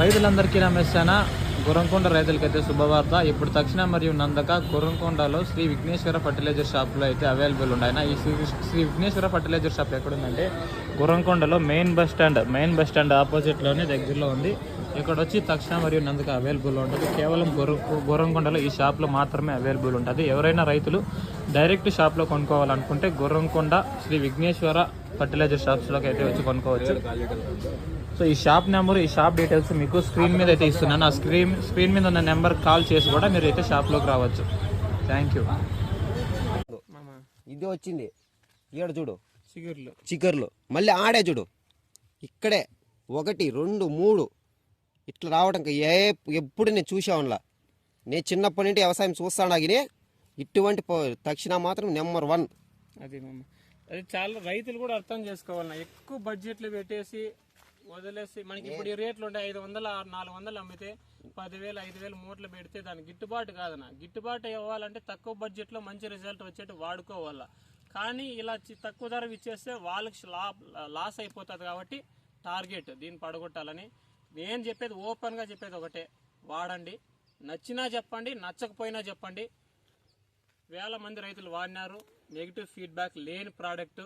రైతులందరికీ రమేశాన గురంకొండ రైతులకైతే శుభవార్త. ఇప్పుడు తక్షణ మరియు నందక గురంకొండలో శ్రీ విఘ్నేశ్వర ఫర్టిలైజర్ షాప్లో అయితే అవైలబుల్ ఉన్నాయి. ఈ శ్రీ శ్రీ విఘ్నేశ్వర ఫర్టిలైజర్ షాప్ ఎక్కడుందంటే గురంకొండలో main bus stand main bus stand ఆపోజిట్లోనే దగ్గరలో ఉంది. ఇక్కడ వచ్చి తక్షణ మరియు నందక అవైలబుల్ ఉంటుంది. కేవలం గుర గురంకొండలో ఈ షాప్లో మాత్రమే అవైలబుల్ ఉంటుంది. ఎవరైనా రైతులు డైరెక్ట్ షాప్లో కొనుక్కోవాలనుకుంటే గుర్రంకొండ శ్రీ విఘ్నేశ్వర ఫర్టిలైజర్ షాప్స్లోకి అయితే వచ్చి కొనుక్కోవచ్చు. సో ఈ షాప్ నెంబర్ ఈ షాప్ డీటెయిల్స్ మీకు స్క్రీన్ మీద అయితే ఇస్తున్నాను. ఆ స్క్రీన్ స్క్రీన్ మీద ఉన్న నెంబర్ కాల్ చేసి కూడా మీరు అయితే షాప్లోకి రావచ్చు. థ్యాంక్ యూ ఇది వచ్చింది. ఈడ చూడు. చిగుర్లు. చిక్కర్లు మళ్ళీ ఆడే చూడు. ఇక్కడే. ఒకటి రెండు మూడు. ఇట్లా రావడం ఏ ఎప్పుడు నేను చూసావులా నేను చిన్నప్పటి నుండి వ్యవసాయం చూస్తాను ఆగినే ఇటువంటి తక్షణ మాత్రం నెంబర్ వన్. అది అది చాలా రైతులు కూడా అర్థం చేసుకోవాలి ఎక్కువ బడ్జెట్లు పెట్టేసి వదిలేసి మనకి ఇప్పుడు ఈ రేట్లు ఉంటాయి ఐదు వందల నాలుగు వందలు అమ్మితే పదివేలు ఐదు వేలు మూటలు పెడితే దానికి గిట్టుబాటు కాదన్న. గిట్టుబాటు ఇవ్వాలంటే తక్కువ బడ్జెట్లో మంచి రిజల్ట్ వచ్చేట్టు వాడుకోవాలా. కానీ ఇలా తక్కువ ధర ఇచ్చేస్తే వాళ్ళకి లాస్ అయిపోతుంది కాబట్టి టార్గెట్ దీన్ని పడగొట్టాలని నేను చెప్పేది ఓపెన్గా చెప్పేది ఒకటే. వాడండి. నచ్చినా చెప్పండి నచ్చకపోయినా చెప్పండి. వేల మంది రైతులు వాడినారు. నెగిటివ్ ఫీడ్బ్యాక్ లేని ప్రోడక్ట్